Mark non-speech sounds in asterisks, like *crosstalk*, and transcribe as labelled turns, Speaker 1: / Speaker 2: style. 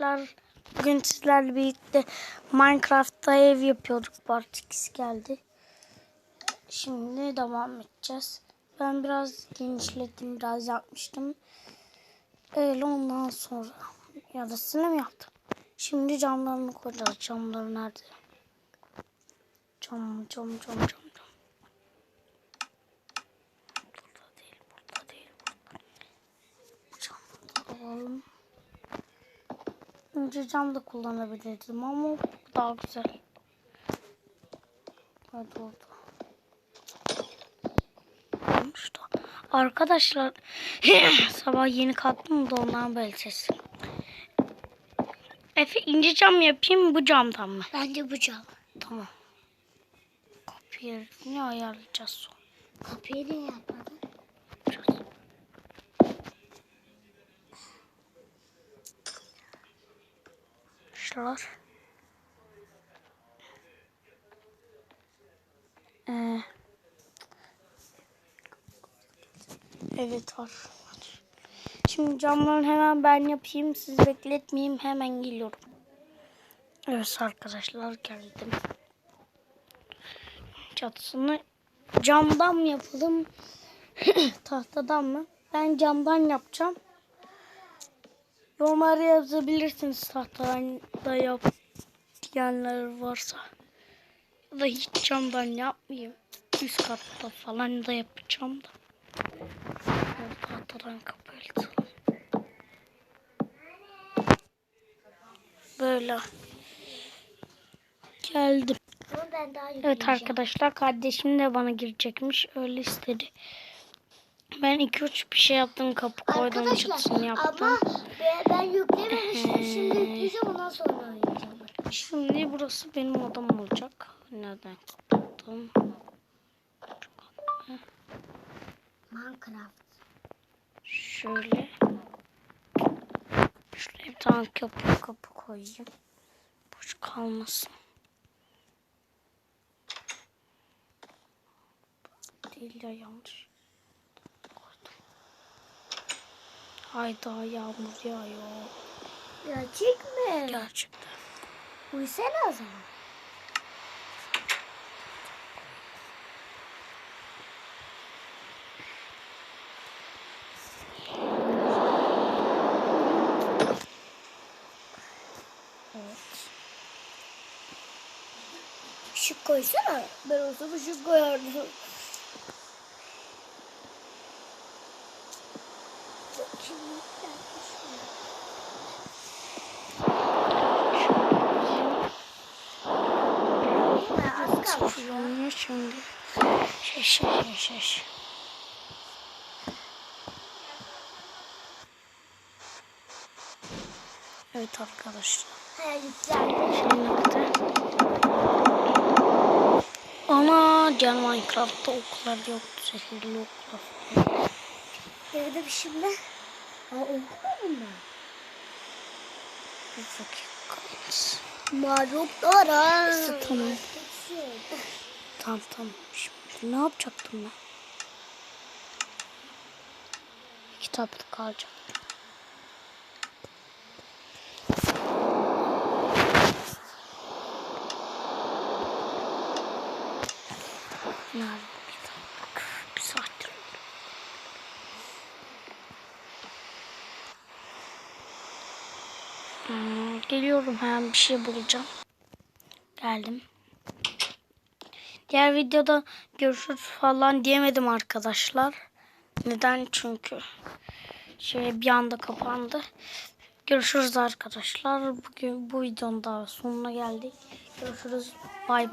Speaker 1: Arkadaşlar bugün sizlerle birlikte Minecraft'ta ev yapıyorduk. Part 2'si geldi. Şimdi devam edeceğiz. Ben biraz genişlettim, biraz yapmıştım. Öyle ondan sonra yarısını mı yaptım? Şimdi camlarını koyacağız. Camlar nerede? Cam, cam, cam, cam, cam. Burada değil, burada değil. Camları. Önce cam da kullanabilirdim ama daha güzel. Hadi orada. Olmuş da. Arkadaşlar *clears throat* sabah yeni kalktım da ondan böyle ses. Efe ince cam yapayım bu camdan mı?
Speaker 2: Bence bu cam.
Speaker 1: Tamam. Kapı yerini ayarlayacağız sonra.
Speaker 2: Kapıyı niye yapmadın?
Speaker 1: Şuralar. Ee, evet var. Şimdi camlarını hemen ben yapayım. Siz bekletmeyeyim. Hemen geliyorum. Evet arkadaşlar geldim. Çatısını camdan mı yapalım? *clears throat* Tahtadan mı? Ben camdan yapacağım. Yorumlara yazabilirsiniz tahtadan da yap diyenler varsa. Ya da hiç camdan yapmayayım. Üst katta falan da yapacağım da. Tahtadan kapatalım. Böyle. Geldim.
Speaker 2: Ama ben daha
Speaker 1: Evet arkadaşlar kardeşim de bana girecekmiş. Öyle istedi. Ben 2-3 bir şey yaptım. Kapı koydum çatısını yaptım.
Speaker 2: ama ben, yüklememiştim. Şimdi
Speaker 1: Ee.
Speaker 2: yükleyeceğim ondan sonra oynayacağım.
Speaker 1: Şimdi burası benim odam olacak. Nereden kapattım?
Speaker 2: Minecraft.
Speaker 1: Şöyle. Şuraya bir tane kapı kapı koyayım. Boş kalmasın. Değil ya yanlış. Koydum. Hayda yağmur yağıyor.
Speaker 2: Gerçek mi?
Speaker 1: Gerçekten.
Speaker 2: Uysana o zaman. Işık koysana. Ben olsam ışık koyardım.
Speaker 1: Şeş şeş. Evet arkadaşlar. Ana can Minecraft'ta oklar yoktu. Zehirli oklar.
Speaker 2: Evde bir şimdi. Ha okumadım ben.
Speaker 1: Bir dakika.
Speaker 2: Maruklara.
Speaker 1: Tamam. Tamam tamam. Şimdi ne yapacaktım ben? Kitaplık alacağım. Nerede. Hmm, geliyorum hemen bir şey bulacağım. Geldim. Diğer videoda görüşürüz falan diyemedim arkadaşlar. Neden? Çünkü şey bir anda kapandı. Görüşürüz arkadaşlar. Bugün bu videonun da sonuna geldik. Görüşürüz. Bay bay.